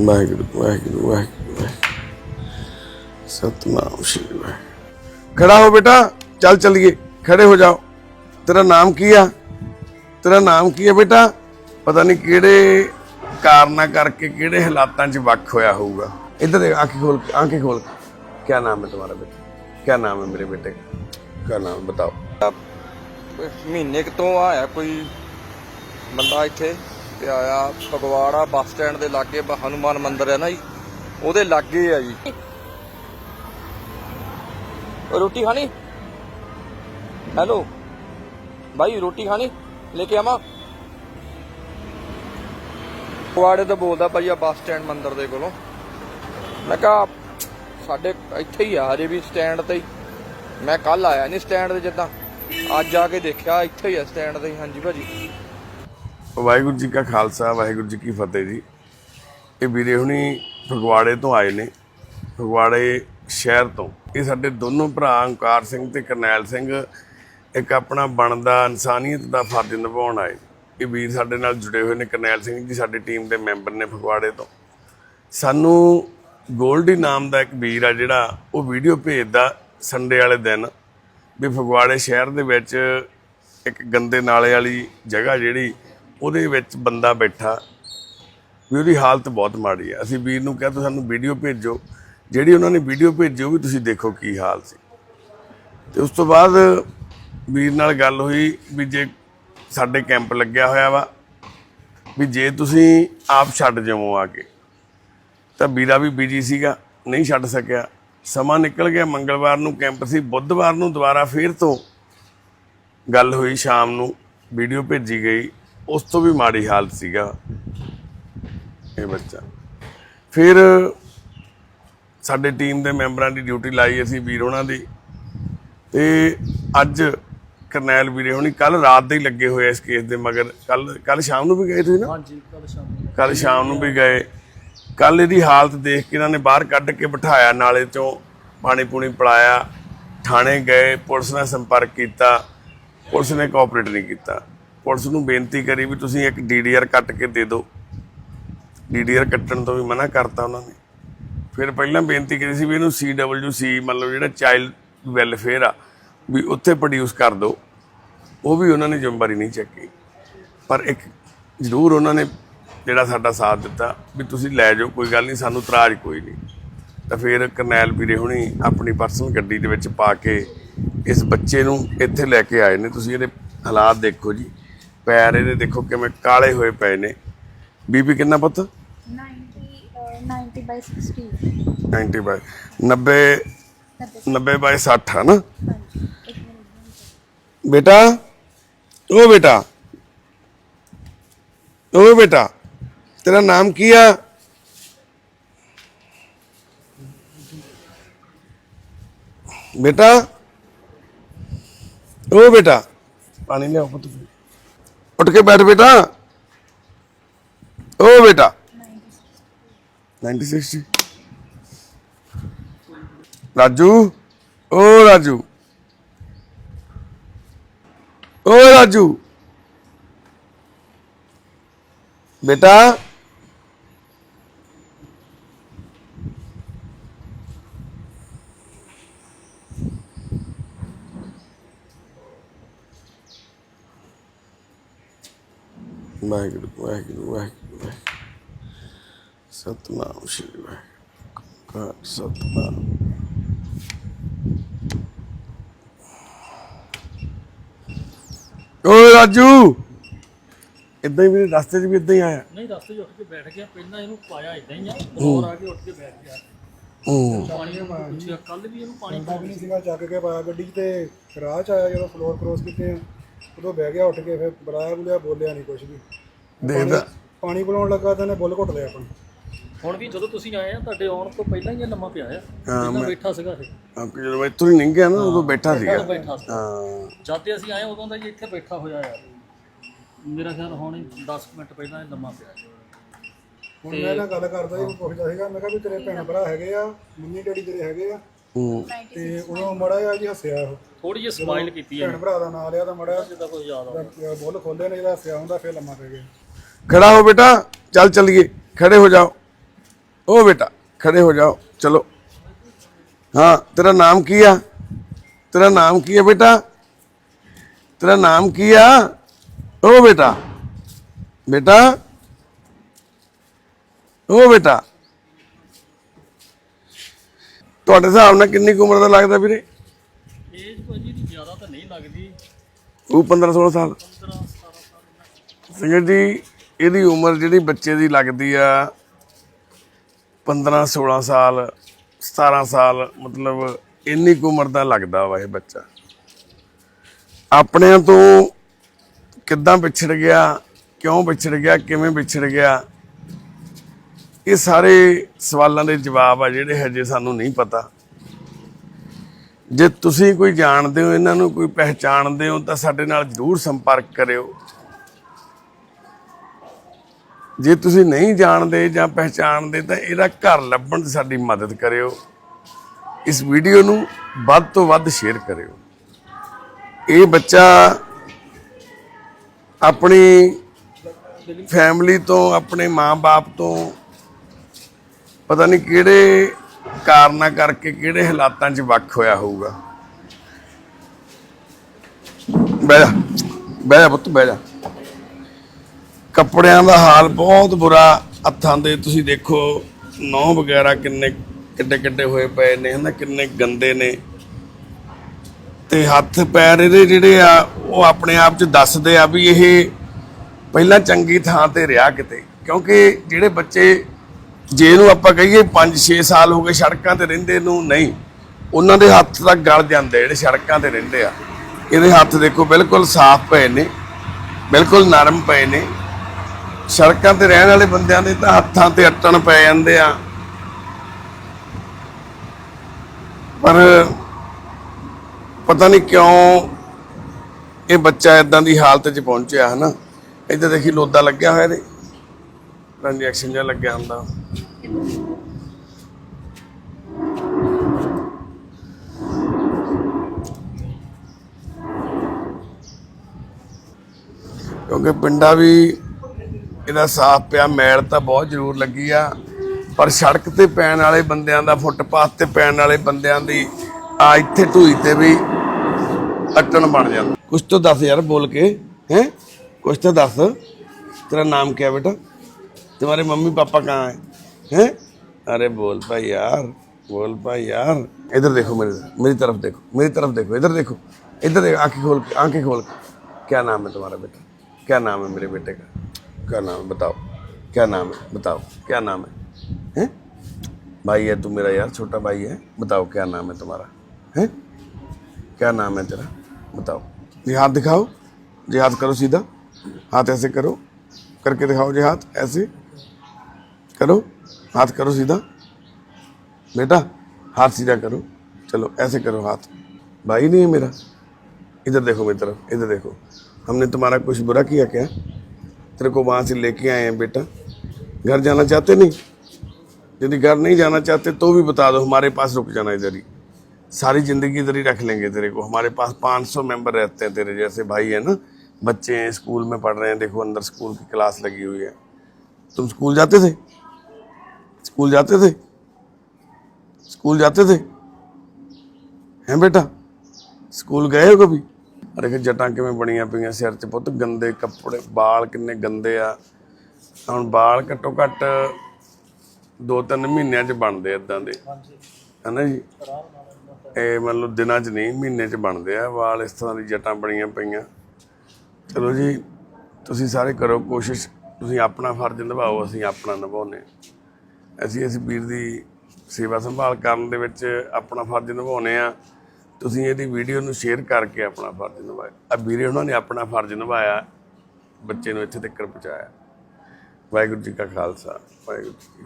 ਵਾਹਿਗੁਰੂ ਵਾਹਿਗੁਰੂ ਵਾਹਿਗੁਰੂ ਸਤਨਾਮ ਸ਼੍ਰੀ ਵਾਹਿਗੁਰੂ। ਖੜਾ ਹੋ ਬੇਟਾ, ਚੱਲ ਚੱਲੀਏ, ਖੜੇ ਹੋ ਜਾਓ। ਤੇਰਾ ਨਾਮ ਕੀ ਆ? ਤੇਰਾ ਨਾਮ ਕੀ ਆ ਬੇਟਾ? ਪਤਾ ਨਹੀਂ ਕਿਹੜੇ ਕਾਰਨਾ ਕਰਕੇ ਕਿਹੜੇ ਹਾਲਾਤਾਂ 'ਚ ਵੱਖ ਹੋਇਆ ਹੋਊਗਾ। ਇੱਧਰ ਦੇਖ, ਆਂਖੀ ਖੋਲ ਆਂਖੀ ਖੋਲ ਕੀ। ਨਾਮ ਹੈ ਤੁਹਾਡਾ ਬੇਟਾ? ਕੀ ਨਾਮ ਹੈ ਮੇਰੇ ਬੇਟੇ ਦਾ? ਨਾਮ ਬਤਾਓ। ਮਹੀਨੇ ਕੁ ਤੋਂ ਆਇਆ ਕੋਈ ਬੰਦਾ ਇੱਥੇ? ਤੇ ਆਇਆ ਫਗਵਾੜਾ ਬੱਸ ਸਟੈਂਡ ਦੇ ਲਾਗੇ ਬ- ਹਨੂਮਾਨ ਮੰਦਿਰ ਹੈ ਨਾ ਜੀ? ਉਹਦੇ ਲਾਗੇ ਆ ਜੀ। ਰੋਟੀ ਖਾਣੀ? ਹੈਲੋ? ਭਾਈ ਰੋਟੀ ਖਾਣੀ? ਲੈ ਕੇ ਆਵਾਂ? ਫਗਵਾੜੇ ਤੋਂ ਬੋਲਦਾ ਭਾਈ ਆ ਬੱਸ ਸਟੈਂਡ ਮੰਦਿਰ ਦੇ ਕੋਲੋਂ। ਮੈਂ ਕਿਹਾ, ਸਾਡੇ ਇੱਥੇ ਹੀ ਆ, ਹਜੇ ਵੀ ਸਟੈਂਡ ਤੇ ਹੀ। ਮੈਂ ਕੱਲ ਆਇਆ ਨਹੀਂ ਸਟੈਂਡ ਤੇ ਜਿੱਦਾਂ। ਅੱਜ ਆ ਕੇ ਦੇਖਿਆ, ਇੱਥੇ ਹੀ ਆ ਸਟੈਂਡ ਤੇ ਹਾਂਜੀ ਭਾਜੀ। ਵਾਹਿਗੁਰੂ ਜੀ ਕਾ ਖਾਲਸਾ, ਵਾਹਿਗੁਰੂ ਜੀ ਕੀ ਫਤਿਹ ਜੀ। ਇਹ ਵੀਰੇ ਹੁਣੀ ਫਗਵਾੜੇ ਤੋਂ ਆਏ ਨੇ, ਫਗਵਾੜੇ ਸ਼ਹਿਰ ਤੋਂ। ਇਹ ਸਾਡੇ ਦੋਨੋਂ ਭਰਾ ਓਂਕਾਰ ਸਿੰਘ ਤੇ ਕਰਨੈਲ ਸਿੰਘ, ਇੱਕ ਆਪਣਾ ਬਣਦਾ ਇਨਸਾਨੀਅਤ ਦਾ ਫਰਜ਼ ਨਿਭਾਉਣ ਆਏ। ਇਹ ਵੀਰ ਸਾਡੇ ਨਾਲ ਜੁੜੇ ਹੋਏ ਨੇ, ਕਰਨੈਲ ਸਿੰਘ ਜੀ ਸਾਡੀ ਟੀਮ ਦੇ ਮੈਂਬਰ ਨੇ ਫਗਵਾੜੇ ਤੋਂ। ਸਾਨੂੰ ਗੋਲਡੀ ਨਾਮ ਦਾ ਇੱਕ ਵੀਰ ਆ ਜਿਹੜਾ, ਉਹ ਵੀਡੀਓ ਭੇਜਦਾ ਸੰਡੇ ਵਾਲੇ ਦਿਨ ਵੀ ਫਗਵਾੜੇ ਸ਼ਹਿਰ ਦੇ ਵਿੱਚ ਇੱਕ ਗੰਦੇ ਨਾਲੇ ਵਾਲੀ ਜਗ੍ਹਾ ਜਿਹੜੀ ਉਹਦੇ ਵਿੱਚ ਬੰਦਾ ਬੈਠਾ ਵੀ ਉਹਦੀ ਹਾਲਤ ਬਹੁਤ ਮਾੜੀ ਹੈ। ਅਸੀਂ ਵੀਰ ਨੂੰ ਕਿਹਾ ਤੁਸੀਂ ਸਾਨੂੰ ਵੀਡੀਓ ਭੇਜੋ। ਜਿਹੜੀ ਉਹਨਾਂ ਨੇ ਵੀਡੀਓ ਭੇਜੀ, ਉਹ ਵੀ ਤੁਸੀਂ ਦੇਖੋ ਕੀ ਹਾਲ ਸੀ। ਤੇ ਉਸ ਤੋਂ ਬਾਅਦ ਵੀਰ ਨਾਲ ਗੱਲ ਹੋਈ ਵੀ ਜੇ ਸਾਡੇ ਕੈਂਪ ਲੱਗਿਆ ਹੋਇਆ ਵਾ, ਵੀ ਜੇ ਤੁਸੀਂ ਆਪ ਛੱਡ ਜਾਵੋ ਆ ਕੇ, ਤਾਂ ਵੀਰਾ ਵੀ ਬਿਜ਼ੀ ਸੀਗਾ, ਨਹੀਂ ਛੱਡ ਸਕਿਆ। ਸਮਾਂ ਨਿਕਲ ਗਿਆ, ਮੰਗਲਵਾਰ ਨੂੰ ਕੈਂਪ ਸੀ, ਬੁੱਧਵਾਰ ਨੂੰ ਦੁਬਾਰਾ ਫੇਰ ਤੋਂ ਗੱਲ ਹੋਈ, ਸ਼ਾਮ ਨੂੰ ਵੀਡੀਓ ਭੇਜੀ ਗਈ। ਉਸ ਤੋਂ ਵੀ ਮਾੜੀ ਹਾਲਤ ਸੀਗਾ। ਇਹ ਬੱਚਾ। ਫਿਰ ਸਾਡੇ ਟੀਮ ਦੇ ਮੈਂਬਰਾਂ ਦੀ ਡਿਊਟੀ ਲਾਈ ਅਸੀਂ ਵੀਰ ਉਹਨਾਂ ਦੀ। ਤੇ ਅੱਜ ਕਰਨੈਲ ਵੀਰੇ ਹੁਣੀ ਕੱਲ ਰਾਤ ਦੇ ਹੀ ਲੱਗੇ ਹੋਏ ਇਸ ਕੇਸ ਦੇ ਮਗਰ। ਕੱਲ ਕੱਲ ਸ਼ਾਮ ਨੂੰ ਵੀ ਗਏ ਤੁਸੀਂ ਨਾ? ਹਾਂਜੀ ਕੱਲ ਸ਼ਾਮ ਨੂੰ। ਕੱਲ ਸ਼ਾਮ ਨੂੰ ਵੀ ਗਏ। ਕੱਲ ਇਹਦੀ ਹਾਲਤ ਦੇਖ ਕੇ ਇਹਨਾਂ ਨੇ ਬਾਹਰ ਕੱਢ ਕੇ ਬਿਠਾਇਆ ਨਾਲੇ ਚੋਂ ਪਾਣੀ ਪੂਣੀ ਪਿਲਾਇਆ। ਥਾਣੇ ਗਏ ਪੁਲਿਸ ਨਾਲ ਸੰਪਰਕ ਕੀਤਾ। ਪੁਲਿਸ ਨੇ ਕੋਆਪਰੇਟ ਨਹੀਂ ਕੀਤਾ। ਪੁਲਿਸ ਨੂੰ ਬੇਨਤੀ ਕਰੀ ਵੀ ਤੁਸੀਂ ਇੱਕ ਡੀਡੀਆਰ ਕੱਟ ਕੇ ਦੇ ਦਿਓ। ਡੀਡੀਆਰ ਕੱਟਣ ਤੋਂ ਵੀ ਮਨਾ ਕਰਤਾ ਉਹਨਾਂ ਨੇ। ਫਿਰ ਪਹਿਲਾਂ ਬੇਨਤੀ ਕੀਤੀ ਸੀ ਵੀ ਇਹਨੂੰ ਸੀਡਬਲਯੂਸੀ ਮਤਲਬ ਜਿਹੜਾ ਚਾਈਲਡ ਵੈਲਫੇਅਰ ਆ, ਵੀ ਉੱਥੇ ਪ੍ਰੋਡਿਊਸ ਕਰ ਦਿਓ। ਉਹ ਵੀ ਉਹਨਾਂ ਨੇ ਜ਼ਿੰਮੇਵਾਰੀ ਨਹੀਂ ਚੱਕੀ। ਪਰ ਇੱਕ ਜ਼ਰੂਰ ਉਹਨਾਂ ਨੇ ਜਿਹੜਾ ਸਾਡਾ ਸਾਥ ਦਿੱਤਾ ਵੀ ਤੁਸੀਂ ਲੈ ਜਾਓ, ਕੋਈ ਗੱਲ ਨਹੀਂ, ਸਾਨੂੰ ਤਰਾਜ ਕੋਈ ਨਹੀਂ। ਤਾਂ ਫਿਰ ਕਰਨੈਲ ਵੀਰੇ ਹੁਣੀ ਆਪਣੀ ਪਰਸਨਲ ਗੱਡੀ ਦੇ ਵਿੱਚ ਪਾ ਕੇ ਇਸ ਬੱਚੇ ਨੂੰ ਇੱਥੇ ਲੈ ਕੇ ਆਏ ਨੇ। ਤੁਸੀਂ ਇਹਦੇ ਹਾਲਾਤ ਦੇਖੋ ਜੀ। ਪੈਰ ਇਹਦੇ ਦੇਖੋ ਕਿਵੇਂ ਕਾਲੇ ਹੋਏ ਪਏ ਨੇ। ਬੀਬੀ ਕਿੰਨਾ ਪੁੱਤ? 90 uh, 90 by 60 90 ਬਾਈ 90 90 ਬਾਈ 60 ਹੈ ਨਾ ਬੇਟਾ ਉਹ ਬੇਟਾ ਉਹ ਬੇਟਾ ਤੇਰਾ ਨਾਮ ਕੀ ਆ? ਬੇਟਾ ਉਹ ਬੇਟਾ ਪਾਣੀ ਲਿਆਓ ਪੁੱਤ। ਉੱਠ ਕੇ ਬੈਠ ਬੇਟਾ। ਉਹ ਬੇਟਾ। 9060 ਰਾਜੂ ਉਹ ਰਾਜੂ। ਓ ਰਾਜੂ। ਬੇਟਾ। ਵਾਹਿਗੁਰੂ ਵਾਹਿਗੁਰੂ ਵਾਹਿਗੁਰੂ ਵਾਹਿਗੁਰੂ। ਸਤਨਾਮ ਸ਼੍ਰੀ ਵਾਹਿਗੁਰੂ। ਕਾ ਸਤਨਾਮ। ਓ ਰਾਜੂ! ਇਦਾਂ ਹੀ ਮੇਰੇ ਰਸਤੇ 'ਚ ਵੀ ਇਦਾਂ ਹੀ ਆਇਆ। ਨਹੀਂ ਰਸਤੇ 'ਚ ਉੱਠ ਕੇ ਬੈਠ ਗਿਆ। ਪਹਿਲਾਂ ਇਹਨੂੰ ਪਾਇਆ ਇਦਾਂ ਹੀ ਆ। ਹੋਰ ਆ ਕੇ ਉੱਠ ਕੇ ਬੈਠ ਗਿਆ। ਹੂੰ। ਪਾਣੀ ਨੂੰ ਪੁੱਛਿਆ ਕੱਲ ਵੀ ਇਹਨੂੰ ਪਾਣੀ ਬੰਦਾ ਵੀ ਨਹੀਂ ਸੀਗਾ ਚੱਕ ਕੇ ਪਾਇਆ ਗੱਡੀ 'ਚ ਤੇ ਰਾਹ 'ਚ ਆਇਆ ਜਦੋਂ ਫਲੋਰ ਕ੍ਰੋਸ ਕੀਤੇ ਆ। ਉਦੋਂ ਬਹਿ ਗਿਆ ਉੱਠ ਕੇ ਫਿਰ ਬੁਲਾਇਆ ਬੁਲਿਆ ਬੋਲਿਆ ਨਹੀਂ ਕੁਝ ਵੀ। ਦੇਖਦਾ। ਪਾਣੀ ਪਿਲਾਉਣ ਲੱਗਾ ਤਾਂ ਇਹਨੇ ਬੁੱਲ ਘੁੱਟ ਲਿਆ ਆਪਣਾ। ਹੁਣ ਵੀ ਜਦੋਂ ਤੁਸੀਂ ਆਏ ਆ ਤੁਹਾਡੇ ਆਉਣ ਤੋਂ ਪਹਿਲਾਂ ਹੀ ਇਹ ਲੰਮਾ ਪਿਆ ਆ। ਪਹਿਲਾਂ ਬੈਠਾ ਸੀਗਾ ਇਹ। ਆਪਕੇ ਜਦੋਂ ਮੈਂ ਇੱਥੋਂ ਹੀ ਲੰਘ ਗਿਆ ਨਾ ਉਦੋਂ ਬੈਠਾ ਸੀਗਾ। ਉਦੋਂ ਬੈਠਾ ਸੀ। ਹਾਂ। ਜਦ ਤੇ ਅਸੀਂ ਆਏ ਉਦੋਂ ਦਾ ਜੀ ਇੱਥੇ ਬੈਠਾ ਹੋਇਆ ਆ। ਮੇਰਾ ਖਿਆਲ ਹੁਣ ਹੀ 10 ਮਿੰਟ ਪਹਿਲਾਂ ਇਹ ਲੰਮਾ ਪਿਆ ਹੁਣ ਮੈਂ ਇਹਨਾਂ ਗੱਲ ਕਰਦਾ ਸੀ ਪੁੱਛਦਾ ਸੀਗਾ ਮੈਂ ਕਿਹਾ ਵੀ ਤੇਰੇ ਭੈਣ ਭਰਾ ਹੈਗੇ ਆ ਮੰਮੀ ਡੈਡੀ ਤੇਰੇ ਹੈਗੇ ਆ। ਹੂੰ। ਤੇ ਉਦੋਂ ਮੜਾ ਜਿਹਾ ਜੀ ਹੱਸਿਆ ਉਹ। ਥੋੜੀ ਜਿਹੀ ਸਮਾਈਲ ਕੀਤੀ ਹੈ ਭੈਣ ਭਰਾ ਦਾ ਨਾਂ ਲਿਆ ਤਾਂ ਮੜਾ ਜਿੱਦਾਂ ਕੁਝ ਯਾਦ ਆ ਬੁੱਲ ਖੋਲੇ ਨੇ ਜਿਹੜਾ ਹੱਸਿਆ ਹੁੰਦਾ ਫਿਰ ਲੰਮਾ ਪੈ ਗਿਆ। ਖੜਾ ਹੋ ਬੇਟਾ ਚੱਲ ਚੱਲੀਏ ਖੜੇ ਹੋ ਜਾਓ। ਓ ਬੇਟਾ ਖੜੇ ਹੋ ਜਾਓ ਚਲੋ। ਹਾਂ ਤੇਰਾ ਨਾਮ ਕੀ ਆ? ਤੇਰਾ ਨਾਮ ਕੀ ਹੈ ਬੇਟਾ? ਤੇਰਾ ਨਾਮ ਕੀ ਆ? ਓ ਬੇਟਾ ਬੇਟਾ। ਓ ਬੇਟਾ। ਤੁਹਾਡੇ ਹਿਸਾਬ ਨਾਲ ਕਿੰਨੀ ਉਮਰ ਦਾ ਲੱਗਦਾ ਵੀਰੇ? ਏਜ ਭਾਜੀ ਦੀ ਜ਼ਿਆਦਾ ਤਾਂ ਨਹੀਂ ਲੱਗਦੀ। ਉਹ 15 16 ਸਾਲ। 15 17 ਸਾਲ। ਸਿੰਘ ਜੀ ਇਹਦੀ ਉਮਰ ਜਿਹੜੀ ਬੱਚੇ ਦੀ ਲੱਗਦੀ ਆ 15 16 ਸਾਲ 17 ਸਾਲ, ਮਤਲਬ ਇੰਨੀ ਕੁ ਉਮਰ ਦਾ ਲੱਗਦਾ ਵਾ ਇਹ ਬੱਚਾ। ਆਪਣਿਆਂ ਤੋਂ ਕਿੱਦਾਂ ਵਿਛੜ ਗਿਆ, ਕਿਉਂ ਵਿਛੜ ਗਿਆ, ਕਿਵੇਂ ਵਿਛੜ ਗਿਆ, ਇਹ ਸਾਰੇ ਸਵਾਲਾਂ ਦੇ ਜਵਾਬ ਆ ਜਿਹੜੇ ਹਜੇ ਸਾਨੂੰ ਨਹੀਂ ਪਤਾ। ਜੇ ਤੁਸੀਂ ਕੋਈ ਜਾਣਦੇ ਹੋ, ਇਹਨਾਂ ਨੂੰ ਕੋਈ ਪਹਿਚਾਣਦੇ ਹੋ, ਤਾਂ ਸਾਡੇ ਨਾਲ ਜ਼ਰੂਰ ਸੰਪਰਕ ਕਰਿਓ। ਜੇ ਤੁਸੀਂ ਨਹੀਂ ਜਾਣਦੇ ਜਾਂ ਪਹਿਚਾਣਦੇ ਤਾਂ ਇਹਦਾ ਘਰ ਲੱਭਣ 'ਚ ਸਾਡੀ ਮਦਦ ਕਰਿਓ। ਇਸ ਵੀਡੀਓ ਨੂੰ ਵੱਧ ਤੋਂ ਵੱਧ ਸ਼ੇਅਰ ਕਰਿਓ। ਇਹ ਬੱਚਾ ਆਪਣੀ ਫੈਮਿਲੀ ਤੋਂ, ਆਪਣੇ ਮਾਂ-ਬਾਪ ਤੋਂ ਪਤਾ ਨਹੀਂ ਕਿਹੜੇ ਕਾਰਨਾਂ ਕਰਕੇ ਕਿਹੜੇ ਹਾਲਾਤਾਂ 'ਚ ਵੱਖ ਹੋਇਆ ਹੋਊਗਾ। ਬਹਿ ਜਾ। ਬਹਿ ਜਾ ਪੁੱਤ, ਬਹਿ ਜਾ। ਕੱਪੜਿਆਂ ਦਾ ਹਾਲ ਬਹੁਤ ਬੁਰਾ, ਹੱਥਾਂ ਦੇ ਤੁਸੀਂ ਦੇਖੋ ਨੌ ਵਗੈਰਾ ਕਿੰਨੇ ਕਿੱਡੇ ਕਿੱਡੇ ਹੋਏ ਪਏ ਨੇ, ਹਨਾ, ਕਿੰਨੇ ਗੰਦੇ ਨੇ। ਤੇ ਹੱਥ ਪੈਰ ਇਹਦੇ ਜਿਹੜੇ ਆ, ਉਹ ਆਪਣੇ ਆਪ ਚ ਦੱਸਦੇ ਆ ਵੀ ਇਹ ਪਹਿਲਾਂ ਚੰਗੀ ਥਾਂ ਤੇ ਰਿਹਾ ਕਿਤੇ। ਕਿਉਂਕਿ ਜਿਹੜੇ ਬੱਚੇ, ਜੇ ਇਹਨੂੰ ਆਪਾਂ ਕਹੀਏ 5-6 ਸਾਲ ਹੋ ਗਏ ਸੜਕਾਂ ਤੇ ਰਹਿੰਦੇ ਨੂੰ, ਨਹੀਂ। ਉਹਨਾਂ ਦੇ ਹੱਥ ਤੱਕ ਗਲ ਜਾਂਦੇ ਜਿਹੜੇ ਸੜਕਾਂ ਤੇ ਰਹਿੰਦੇ ਆ। ਇਹਦੇ ਹੱਥ ਦੇਖੋ ਬਿਲਕੁਲ ਸਾਫ਼ ਪਏ ਨੇ, ਬਿਲਕੁਲ ਨਰਮ ਪਏ ਨੇ। ਸੜਕਾਂ ਤੇ ਰਹਿਣ ਵਾਲੇ ਬੰਦਿਆਂ ਦੇ ਤਾਂ ਹੱਥਾਂ ਤੇ ਅਟਣ ਪੈ ਜਾਂਦੇ ਆ। ਪਰ ਪਤਾ ਨਹੀਂ ਕਿਉਂ ਇਹ ਬੱਚਾ ਇਦਾਂ ਦੀ ਹਾਲਤ 'ਚ ਪਹੁੰਚਿਆ, ਹਨਾ? ਇੱਧਰ ਦੇਖੀ ਲੋਦਾ ਲੱਗਿਆ ਹੋਇਆ ਇਹਦੇ। ਟ੍ਰਾਂਜੈਕਸ਼ਨ ਜਿਹਾ ਲੱਗਿਆ ਹੁੰਦਾ। ਕਿਉਂਕਿ ਪਿੰਡਾ ਵੀ ਇਹਦਾ ਸਾਫ਼ ਪਿਆ ਮੈਲ ਤਾਂ ਬਹੁਤ ਜ਼ਰੂਰ ਲੱਗੀ ਆ ਪਰ ਸੜਕ ਤੇ ਪੈਣ ਵਾਲੇ ਬੰਦਿਆਂ ਦਾ ਫੁੱਟਪਾਥ ਤੇ ਪੈਣ ਵਾਲੇ ਬੰਦਿਆਂ ਦੀ ਆ ਇੱਥੇ ਢੂਈ ਤੇ ਵੀ ਅਟਣ ਬਣ ਜਾਂਦਾ ਕੁਛ ਤਾਂ ਦੱਸ ਯਾਰ ਬੋਲ ਕੇ ਹੈ ਕੁਛ ਤਾਂ ਦੱਸ तेरा नाम क्या है बेटा तुम्हारे मम्मी पापा कहाँ हैं हैं अरे बोल भाई यार बोल भाई यार इधर देखो मेरी मेरी तरफ देखो मेरी तरफ देखो इधर देखो इधर देखो आंखें खोल के आंखें खोल के क्या नाम है तुम्हारा बेटा क्या नाम है मेरे बेटे का क्या नाम है? बताओ। क्या नाम है? बताओ। क्या नाम है? हैं? भाई है तू मेरा यार, छोटा भाई है। बताओ, क्या नाम है तुम्हारा? हैं? क्या नाम है तेरा? बताओ। ये हाथ दिखाओ। ये हाथ करो सीधा। हाथ ऐसे करो। करके दिखाओ जी हाथ ऐसे करो। हाथ करो सीधा। बेटा, हाथ सीधा करो। चलो, ऐसे करो हाथ। भाई नहीं है मेरा। इधर देखो मेरी तरफ़। इधर देखो। हमने तुम्हारा कुछ बुरा किया क्या? तेरे को वहाँ से लेके आए हैं बेटा। घर जाना चाहते नहीं? यदि घर नहीं जाना चाहते तो भी बता दो, हमारे पास रुक जाना इधर ही। सारी ज़िंदगी इधर ही रख लेंगे तेरे को। हमारे पास 500 मेंबर रहते हैं तेरे जैसे भाई है ना। बच्चे हैं, स्कूल में पढ़ रहे हैं, देखो अंदर स्कूल की क्लास लगी हुई है। तुम स्कूल जाते थे? स्कूल जाते थे? स्कूल जाते थे? हैं बेटा? स्कूल गए हो कभी? ਅਰੇ ਕਿ ਜਟਾਂ ਕਿਵੇਂ ਬਣੀਆਂ ਪਈਆਂ ਸਿਰ 'ਚ? ਪੁੱਤ ਗੰਦੇ ਕੱਪੜੇ ਵਾਲ ਕਿੰਨੇ ਗੰਦੇ ਆ। ਹੁਣ ਵਾਲ ਘੱਟੋ ਘੱਟ ਦੋ ਤਿੰਨ ਮਹੀਨਿਆਂ 'ਚ ਬਣਦੇ ਇਦਾਂ ਦੇ। ਹਨਾ ਜੀ? ਇਹ ਮਤਲਬ ਦਿਨਾਂ 'ਚ ਨਹੀਂ ਮਹੀਨੇ 'ਚ ਬਣਦੇ ਆ। ਵਾਲ ਇਸ ਤਰ੍ਹਾਂ ਦੀ ਜਟਾਂ ਬਣੀਆਂ ਪਈਆਂ। ਚਲੋ ਜੀ ਤੁਸੀਂ ਸਾਰੇ ਕਰੋ ਕੋਸ਼ਿਸ਼। ਤੁਸੀਂ ਆਪਣਾ ਫਰਜ਼ ਨਿਭਾਓ ਅਸੀਂ ਆਪਣਾ ਨਿਭਾਉਂਦੇ ਹਾਂ। ਅਸੀਂ ਇਸ ਵੀਰ ਦੀ ਸੇਵਾ ਸੰਭਾਲ ਕਰਨ ਦੇ ਵਿੱਚ ਆਪਣਾ ਫਰਜ਼ ਨਿਭਾਉਂਦੇ ਆ ਤੁਸੀਂ ਇਹਦੀ ਵੀਡੀਓ ਨੂੰ ਸ਼ੇਅਰ ਕਰਕੇ ਆਪਣਾ ਫਰਜ਼ ਨਿਭਾਇਆ। ਆ ਵੀਰੇ, ਉਹਨਾਂ ਨੇ ਆਪਣਾ ਫਰਜ਼ ਨਿਭਾਇਆ, ਬੱਚੇ ਨੂੰ ਇੱਥੇ ਤੱਕ ਪਹੁੰਚਾਇਆ। ਵਾਹਿਗੁਰੂ ਜੀ ਕਾ ਖਾਲਸਾ, ਵਾਹਿਗੁਰੂ ਜੀ